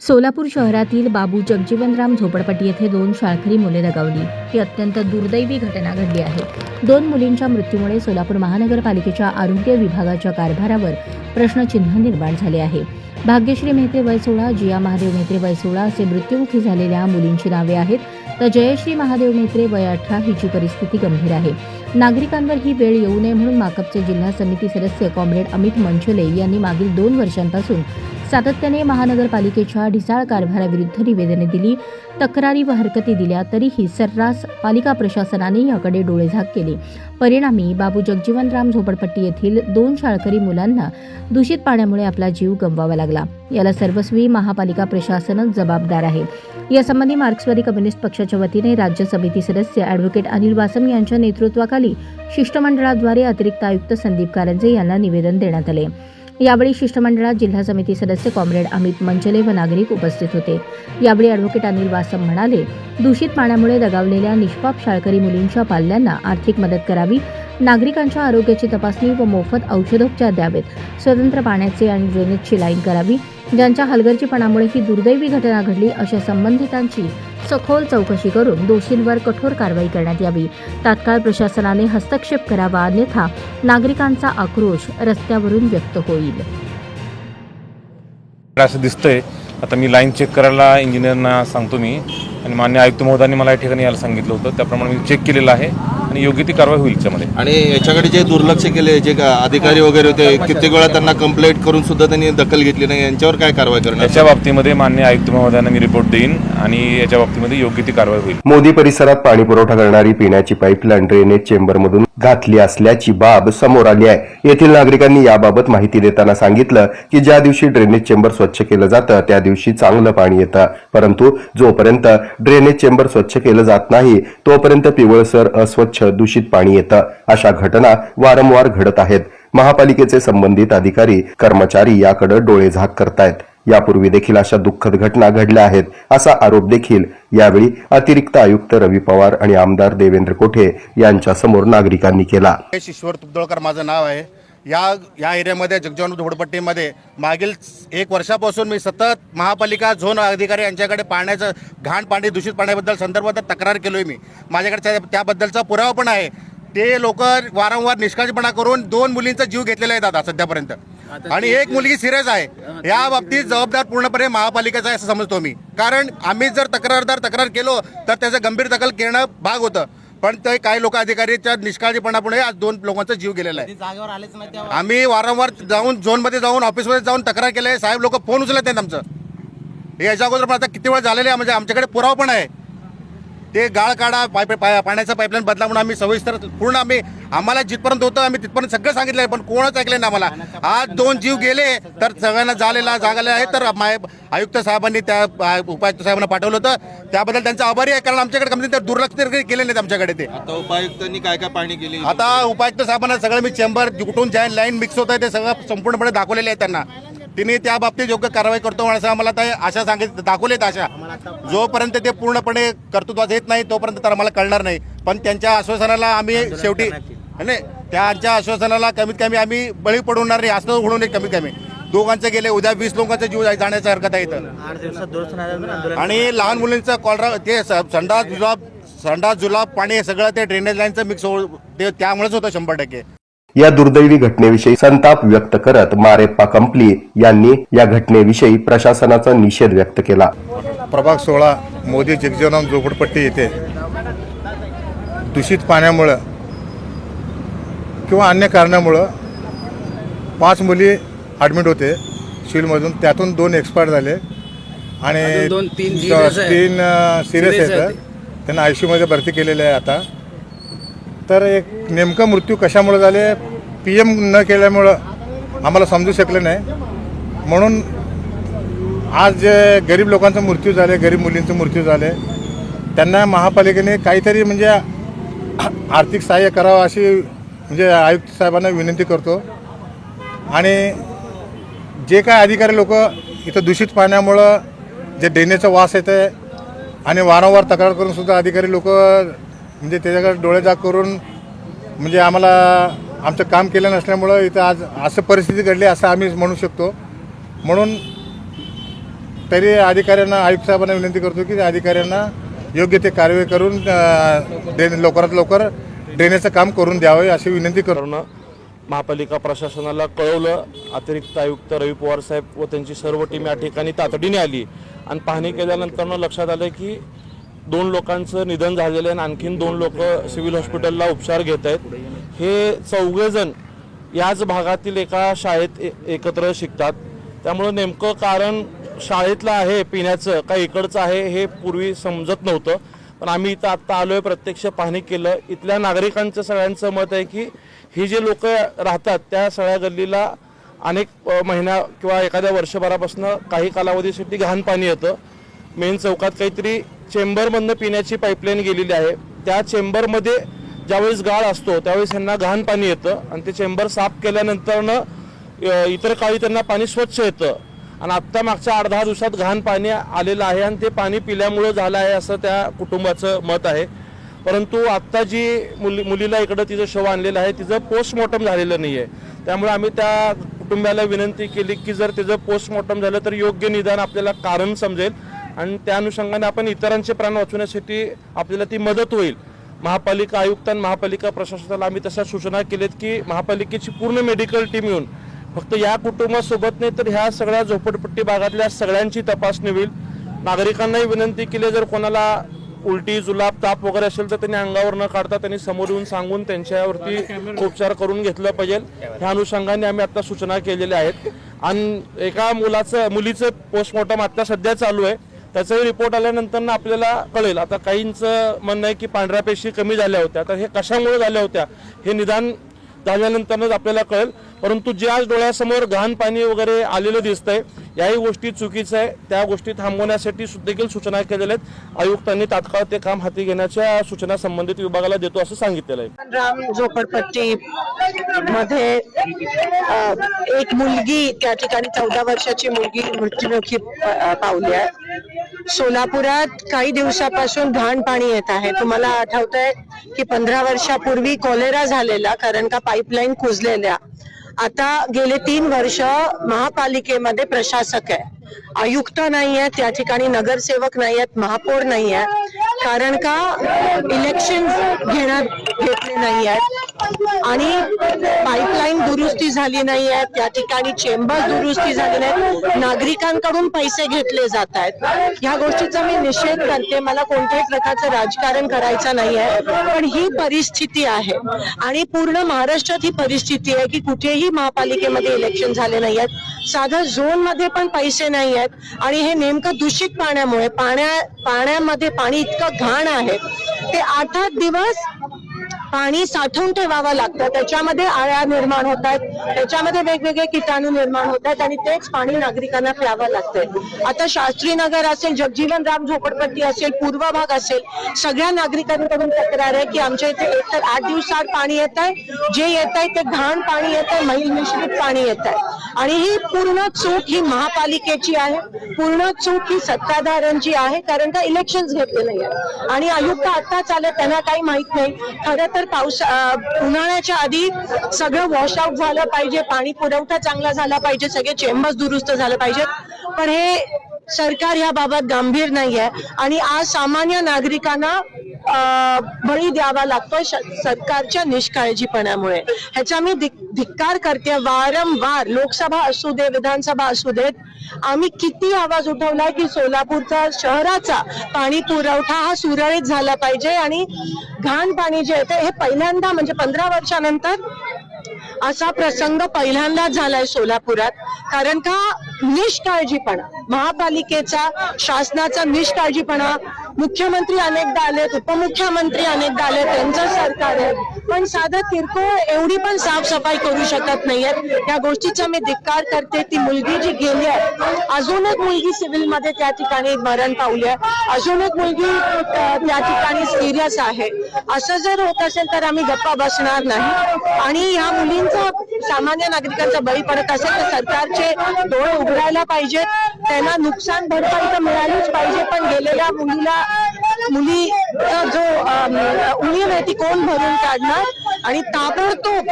सोलापूर शहरातील बाबू जगजीवनराम झोपडपट्टी येथे दोन शाळकरी मुले दगावली. ही अत्यंत दुर्दैवी घटना घडली आहे. दोन मुलींच्या मृत्यूमुळे सोलापूर महानगरपालिकेच्या आरोग्य विभागाच्या कारभारावर प्रश्नचिन्ह निर्माण झाले आहे. भाग्यश्री मेहते वय सोळा जिया महादेव मेहते वय सोळा असे मृत्युमुखी झालेल्या मुलींची नावे आहेत. तर जयश्री महादेव मेहत्रे वय अठरा हिची परिस्थिती गंभीर आहे. नागरिकांवर ही वेळ येऊ नये म्हणून माकपचे जिल्हा समिती सदस्य कॉम्रेड अमित मंचले यांनी मागील दोन वर्षांपासून सातत्याने महानगरपालिकेच्या ढिसाळ कारभाराविरुद्ध निवेदने दिली तक्रारी व हरकती दिल्या तरीही सर्रास पालिका प्रशासनाने याकडे डोळेझाक केले. परिणामी बाबू जगजीवनराम झोपडपट्टी येथील दोन शाळकरी मुलांना दूषित पाण्यामुळे आपला जीव गमवावा लागला. याला सर्वस्वी महापालिका प्रशासनच जबाबदार आहे. यासंबंधी मार्क्सवादी कम्युनिस्ट पक्षाच्या वतीने राज्य समिती सदस्य अॅडव्होकेट अनिल वासम यांच्या नेतृत्वाखाली शिष्टमंडळाद्वारे अतिरिक्त आयुक्त संदीप कारंजे यांना निवेदन देण्यात आले. यावेळी शिष्टमंडळात जिल्हा समिती सदस्य कॉम्रेड अमित मंचले व नागरिक उपस्थित होते. यावेळी अॅडव्होकेट अनिल वासम म्हणाले दूषित पाण्यामुळे दगावलेल्या निष्पाप शाळकरी मुलींच्या पाल्यांना आर्थिक मदत करावी. नागरिकांच्या आरोग्याची तपासणी व मोफत औषधोपचार द्यावेत. स्वतंत्र पाण्याचे आणि ड्रेनेजची लाईन करावी. ज्यांच्या हलगर्जीपणामुळे ही दुर्दैवी घटना घडली अशा संबंधितांची सखोल चौकशी करून दोषींवर कठोर कारवाई करण्यात यावी. तात्काळ प्रशासनाने हस्तक्षेप करावा अन्यथा नागरिकांचा आक्रोश रस्त्यावरून व्यक्त होईल. असं दिसतंय आता मी लाईन चेक करायला इंजिनियरना सांगतो मी आणि मान्य आयुक्त महोदयांनी मला या ठिकाणी यायला सांगितलं होतं त्याप्रमाणे मी चेक केलेलं आहे. आणि योग्य ती कारवाई होईल त्याच्यामध्ये आणि याच्याकडे जे दुर्लक्ष केले जे का अधिकारी वगैरे होते कित्येक वेळा त्यांना कंप्लेंट करून सुद्धा त्यांनी दखल घेतली नाही. यांच्यावर काय कारवाई करणार? याच्या बाबतीमध्ये मान्य आयुक्त महोदयांना मी रिपोर्ट देईन आणि याच्या बाबतीमध्ये योग्य ती कारवाई होईल. मोदी परिसरात पाणी पुरवठा करणारी पिण्याची पाईपलाईन ड्रेनेज चेंबरमधून घातली असल्याची बाब समोर आली आहे. येथील नागरिकांनी याबाबत माहिती देताना सांगितलं की ज्या दिवशी ड्रेनेज चेंबर स्वच्छ केलं जातं त्या दिवशी चांगलं पाणी येतं. परंतु जोपर्यंत ड्रेनेज चेंबर स्वच्छ केलं जात नाही तोपर्यंत पिवळसर अस्वच्छ दूषित पाणी येतं अशा घटना वारंवार घडत आहेत. महापालिकेचे संबंधित अधिकारी कर्मचारी याकडे डोळे झाक करतायत. यापूर्वी देखील अशा दुःखद घटना घडल्या आहेत असा आरोप देखील यावेळी अतिरिक्त आयुक्त रवी पवार आणि आमदार देवेंद्र कोठे यांच्यासमोर नागरिकांनी केला. ईश्वर तुपदोळकर माझं नाव आहे. या या एरियामध्ये जगजीवन झोपडपट्टीमध्ये मागील एक वर्षापासून मी सतत महापालिका झोन अधिकारी यांच्याकडे पाण्याचं घाण पाणी दूषित पाण्याबद्दल संदर्भात तक्रार केलोय मी. माझ्याकडे त्या- त्याबद्दलचा पुरावा पण आहे. ते लोक वारंवार निष्काळजीपणा करून दोन मुलींचा जीव घेतलेला आहे दादा सध्यापर्यंत. आणि एक मुलगी सिरियस आहे. या बाबतीत जबाबदार पूर्णपणे महापालिकेचा आहे असं समजतो मी. कारण आम्ही जर तक्रारदार तक्रार केलो तर त्याचं गंभीर दखल घेणं भाग होतं. पण ते काही लोक अधिकारीच्या निष्काळजीपणामुळे आज दोन लोकांचा जीव गेलेला आहे. आम्ही वारंवार जाऊन झोनमध्ये जाऊन ऑफिसमध्ये जाऊन तक्रार केली आहे. साहेब लोक फोन उचलत नाहीत आमचं. हे याच्या अगोदर पण आता किती वेळ झालेले आहे म्हणजे आमच्याकडे पुरावा पण आहे. ते गाळ काढा पाईप पा- पाण्याचा पाईपलाईन बदला म्हणून आम्ही सविस्तर पूर्ण आम्ही आम्हाला जिथपर्यंत होतं आम्ही तिथपर्यंत सगळं सांगितलं आहे पण कोणच ऐकलं नाही आम्हाला. आज दोन जीव गेले तर सगळ्यांना झालेला जागले आहे तर माय- आयुक्त साहेबांनी त्या उपायुक्त साहेबांना पाठवलं होतं. त्याबद्दल त्यांचा आभारी आहे कारण आमच्याकडे कमी ते दुर्लक्ष तरी केले नाहीत आमच्याकडे ते. आता उपायुक्तांनी काय काय पाणी केली? आता उपायुक्त साहेबांना सगळं मी चेंबर कुठून ज्या लाईन मिक्स होत आहे ते सगळं संपूर्णपणे दाखवलेले आहे त्यांना. तिने त्या बाबतीत योग्य कारवाई करतो असं आम्हाला ते आशा सांगित दाखवलेत आशा. जोपर्यंत ते पूर्णपणे कर्तृत्वात येत नाही तोपर्यंत तर आम्हाला कळणार नाही. पण त्यांच्या आश्वासनाला आम्ही शेवटी नाही त्यांच्या आश्वासनाला कमीत कमी आम्ही बळी पडवणार नाही असं होणं नाही कमीत कमी. दोघांचे गेले उद्या वीस लोकांचा जीव जाण्याचा हरकत आहे इथं. आणि लहान मुलींचा कॉलरा ते संडास जुलाब संडास जुलाब पाणी सगळं ते ड्रेनेज लाईनचं मिक्स हो ते त्यामुळेच होतं शंभर टक्के. या दुर्दैवी घटनेविषयी संताप व्यक्त करत मारेप्पा कंपली यांनी या घटनेविषयी प्रशासनाचा निषेध व्यक्त केला. प्रभाग सोळा मोदी जगजीवनराम झोपडपट्टी येथे दूषित पाण्यामुळं किंवा अन्य कारणामुळं पाच मुली ॲडमिट होते. सिव्हिलमधून त्यातून दोन एक्सपायर झाले. आणि तीन सिरियस आहेत. त्यांना आय सी यूमध्ये भरती केलेले आहे आता. तर एक नेमका मृत्यू कशामुळे झाले पी एम न केल्यामुळं आम्हाला समजू शकले नाही. म्हणून आज जे गरीब लोकांचा मृत्यू झाले गरीब मुलींचे मृत्यू झाले त्यांना महापालिकेने काहीतरी म्हणजे आर्थिक सहाय्य करावं अशी म्हणजे आयुक्त साहेबांना विनंती करतो. आणि जे काय अधिकारी लोक इथं दूषित पाण्यामुळं जे डेनेचा वास येते आणि वारंवार तक्रार करून सुद्धा अधिकारी लोक म्हणजे त्याच्याकडे डोळेजाग करून म्हणजे आम्हाला आमचं काम केलं नसल्यामुळं इथं आज असं परिस्थिती घडली असं आम्ही म्हणू शकतो. म्हणून तरी अधिकाऱ्यांना आयुक्त साहेबांना विनंती करतो की त्या अधिकाऱ्यांना योग्य ते कारवाई करून अं, ड्रेन लवकरात लवकर देण्याचं काम करून द्यावं अशी विनंती करून महापालिका प्रशासनाला कळवलं. अतिरिक्त आयुक्त रवी पवार साहेब व त्यांची सर्व टीम या ठिकाणी तातडीने आली. आणि पाहणी केल्यानंतर लक्षात आलं की दोन लोकांचं निधन झालेलं आहे आणि आणखीन दोन लोक सिव्हिल हॉस्पिटलला उपचार घेत आहेत. हे चौघेजण याच भागातील एका शाळेत एकत्र शिकतात. त्यामुळं नेमकं कारण शाळेतलं आहे पिण्याचं का इकडचं आहे हे पूर्वी समजत नव्हतं. पण आम्ही इथं आत्ता आलोय प्रत्यक्ष पाहणी केलं. इथल्या नागरिकांचं सगळ्यांचं मत आहे की ही जे लोक राहतात त्या सगळ्या गल्लीला अनेक महिन्या किंवा एखाद्या वर्षभरापासून काही कालावधीसाठी घाण पाणी येतं. मेन चौकात काहीतरी चेंबरमधनं पिण्याची पाईपलाईन गेलेली आहे. त्या चेंबरमध्ये ज्यावेळेस गाळ असतो त्यावेळेस यांना घाण पाणी येतं आणि ते चेंबर साफ केल्यानंतरनं इतर काळी त्यांना पाणी स्वच्छ येतं. आणि आत्ता मागच्या आठ दहा दिवसात घाण पाणी आलेलं आहे आणि ते पाणी पिल्यामुळं झालं आहे असं त्या कुटुंबाचं मत आहे. परंतु आत्ता जी मुली मुलीला इकडं तिचं शव आणलेलं आहे तिचं पोस्टमॉर्टम झालेलं नाही आहे त्यामुळे आम्ही त्या कुटुंबाला विनंती केली की जर तिचं पोस्टमॉर्टम झालं तर योग्य निदान आपल्याला कारण समजेल. आणि त्या अनुषंगाने आपण इतरांचे प्राण वाचवण्यासाठी आपल्याला ती मदत होईल. महापालिका आयुक्त आणि महापालिका प्रशासनाला आम्ही तशा सूचना केल्यात की महापालिकेची पूर्ण मेडिकल टीम येऊन फक्त या कुटुंबासोबत नाही तर ह्या सगळ्या झोपडपट्टी भागातल्या सगळ्यांची तपासणी होईल. नागरिकांनाही विनंती केली जर कोणाला उलटी जुलाब ताप वगैरे असेल तर त्यांनी अंगावर न काढता त्यांनी समोर येऊन सांगून त्यांच्यावरती उपचार करून घेतलं पाहिजे. ह्या अनुषंगाने आम्ही आता सूचना केलेल्या आहेत. आणि एका मुलाचं मुलीचं पोस्टमॉर्टम आता सध्या चालू आहे. त्याचाही रिपोर्ट आल्यानंतर ना आपल्याला कळेल. आता काहींचं म्हणणं आहे की पांढऱ्या पेशी कमी झाल्या होत्या. तर हे कशामुळे झाल्या होत्या हे निदान झाल्यानंतरच आपल्याला कळेल. परंतु जे आज डोळ्यासमोर घाण पाणी वगैरे आलेलं दिसतंय याही गोष्टी चुकीचं आहे. त्या गोष्टी थांबवण्यासाठी देखील सूचना केलेल्या आहेत. आयुक्तांनी तात्काळ ते काम हाती घेण्याच्या सूचना संबंधित विभागाला देतो असं सांगितलेलं आहे. राम झोपडपट्टी मध्ये एक मुलगी त्या ठिकाणी चौदा वर्षाची मुलगी मृत्युमुखी पावली आहे. सोलापुरात काही दिवसापासून घाण पाणी येत आहे. तुम्हाला आठवतंय की पंधरा वर्षापूर्वी कॉलेरा झालेला कारण का पाईपलाईन कुजलेल्या. आता गेले तीन वर्ष महापालिकेमध्ये प्रशासक आहे. आयुक्त नाही आहेत त्या ठिकाणी नगरसेवक नाही आहेत महापौर नाही आहे कारण का इलेक्शन घेण्यात घेतले नाही आहेत आणि पाईप दुरुस्ती झाली नाही आहे त्या ठिकाणी चेंबर दुरुस्ती झाली नाही नागरिकांकडून पैसे घेतले जात आहेत. ह्या गोष्टीचा मी निषेध करते. मला कोणत्याही प्रकारचं राजकारण करायचं नाही आहे. पण ही परिस्थिती आहे. आणि पूर्ण महाराष्ट्रात ही परिस्थिती आहे की कुठेही महापालिकेमध्ये इलेक्शन झाले नाही आहेत. साधा झोनमध्ये पण पैसे नाही आहेत. आणि हे नेमकं दूषित पाण्यामुळे पाण्या पाण्यामध्ये पाणी इतकं घाण आहे. ते आठ आठ दिवस पाणी साठवून ठेवावं लागतं. त्याच्यामध्ये आळ्या निर्माण होत आहेत. त्याच्यामध्ये वेगवेगळे किटाणू निर्माण होत आहेत आणि तेच पाणी नागरिकांना प्यावं लागतंय. आता शास्त्री नगर असेल जगजीवन राम झोपडपट्टी असेल पूर्व भाग असेल सगळ्या नागरिकांकडून तक्रार आहे की आमच्या इथे एकतर आठ दिवसाआड पाणी येत आहे जे येत आहे ते घाण पाणी येत आहे मैल मिश्रित पाणी येत आहे आणि ही पूर्ण चूक ही महापालिकेची आहे. पूर्ण चूक ही सत्ताधाऱ्यांची आहे कारण का इलेक्शन घेतले नाही आहे आणि आयुक्त आताच आले त्यांना काही माहीत नाही. खरं तर पाऊस उन्हाळ्याच्या आधी सगळं वॉश आउट झालं पाहिजे पाणी पुरवठा चांगला झाला पाहिजे सगळे चेंबर्स दुरुस्त झालं पाहिजेत. पण हे सरकार याबाबत गंभीर नाही आहे आणि आज सामान्य नागरिकांना बळी द्यावा लागतोय सरकारच्या निष्काळजीपणामुळे. ह्याचा मी धिक्कार करते वारंवार लोकसभा असू दे विधानसभा असू देत आम्ही किती आवाज उठवलाय की सोलापूरचा शहराचा पाणी पुरवठा हा सुरळीत झाला पाहिजे आणि घाण पाणी जे येते हे पहिल्यांदा म्हणजे पंधरा वर्षानंतर असा प्रसंग पहिल्यांदाच झालाय सोलापुरात. कारण का निष्काळजीपणा. महापालिकेचा शासनाचा निष्काळजीपणा. मुख्यमंत्री अनेकदा आलेत उपमुख्यमंत्री अनेकदा आले त्यांचं सरकार आहे. पण साधं किरकोळ एवढी पण साफसफाई करू शकत नाहीयेत. या गोष्टीचा मी धिक्कार करते. ती मुलगी जी गेली आहे अजून एक मुलगी सिव्हिलमध्ये त्या ठिकाणी मरण पावली आहे. अजून एक मुलगी त्या ठिकाणी सिरियस आहे. असं जर होत असेल तर आम्ही गप्पा बसणार नाही. आणि ह्या मुलींचा सामान्य नागरिकांचा बळी पडत असेल तर सरकारचे डोळे उघडायला पाहिजेत त्यांना नुकसान भरपाई तर मिळालीच पाहिजे पण गेलेल्या मुलीला मुली जो उणीव आहे ती कोण भरून काढणार? आणि ताबडतोब